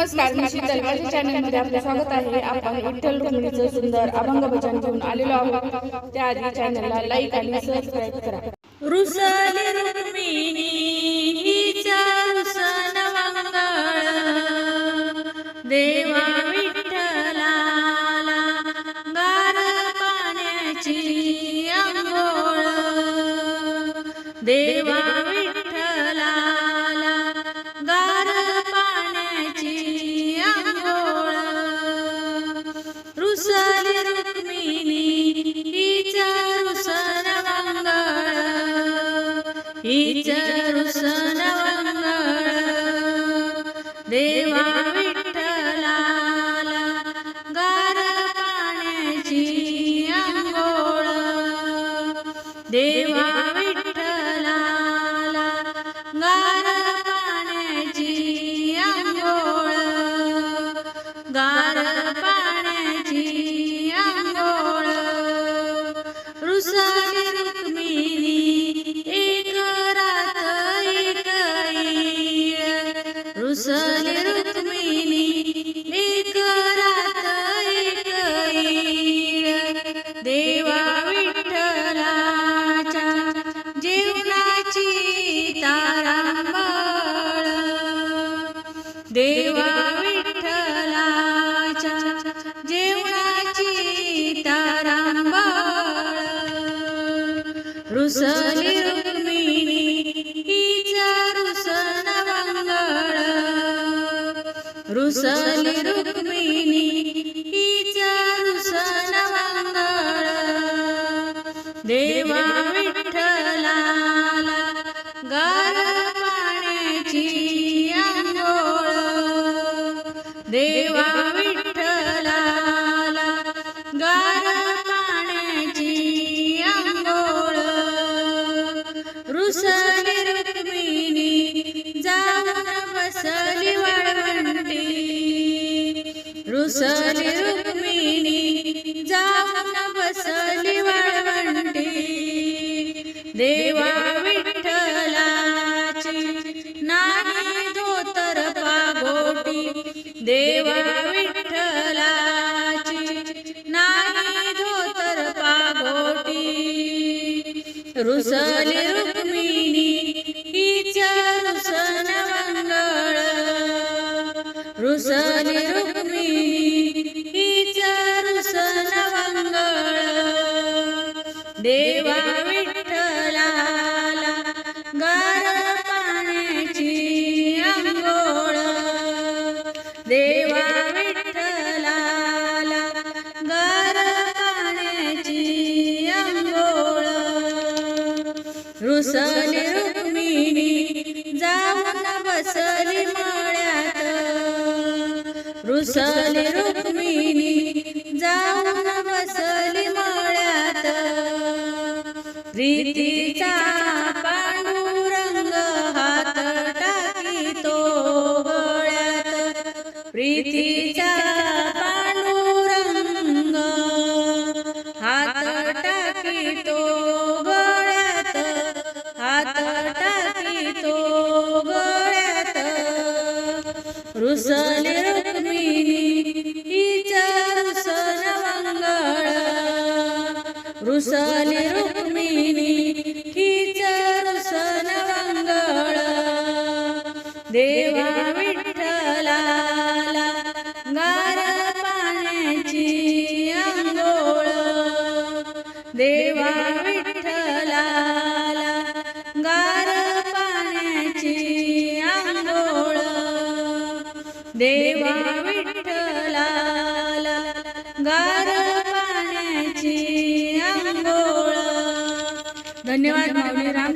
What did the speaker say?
नमस्कार मी शीतल चॅनलमध्ये आपलं स्वागत आहे. आपण विठ्ठल रुक्मिणीचं सुंदर अभंग भजन घेऊन आलेलो आहोत. त्याआधी चॅनलला लाईक आणि सबस्क्राईब करा. रुसली रुक्मिणी हिचा रुसन मंगळ देवा विठ्ठलाला गार पाण्याची अंघोळ. देवा विठ्ठलाला रुसली रुक्मिणी हिचा रुसन मंगळ हिचा रुसन मंगळ देवा विठ्ठलाला गार पाण्याची अंघोळ देवा विठ्ठलाला गार पाण्याची अंघोळ गार रुसली रुक्मिणी एक रात एक ईळ रुक्मिणी एक रात एक देवा विठ्ठलाच्या जीवनाची तारांबळ. देवा रुसली रुक्मिणी हिचा रुसन मंगळ रुसली रुक्मिणी हिचा रुसन मंगळ देवा विठ्ठलाला गार पाण्याची आंघोळ देवा विठ्ठलाला गार रुसली रुक्मिणी जाऊन बसली वाळवंटी. देवा विठ्ठलाची नाही धोतर पागोटी. देवा विठ्ठलाची नाही धोतर पागोटी. रुसली रुक्मिणी रुसली रुक्मिणी हिच्या रुसन मंगळ. देवा विठ्ठलाला गार पाण्याची अंघोळ देवा विठ्ठलाला गार पाण्याची अंघोळ रुसली रुसले रुक्मिणी जाऊन बसली मळ्यात. प्रीतीचा पांडुरंग हात टाकीतो गळ्यात. प्रीतीचा पांडुरंग हात टाकीतो गळ्यात. हात टाकीतो गळ्यात. रुसली रुक्मिणी हिच्या रुसन मंगळ रुसली रुक्मिणी देवा विठ्ठलाला गार पाण्याची अंघोळ धन्यवाद माऊली राम.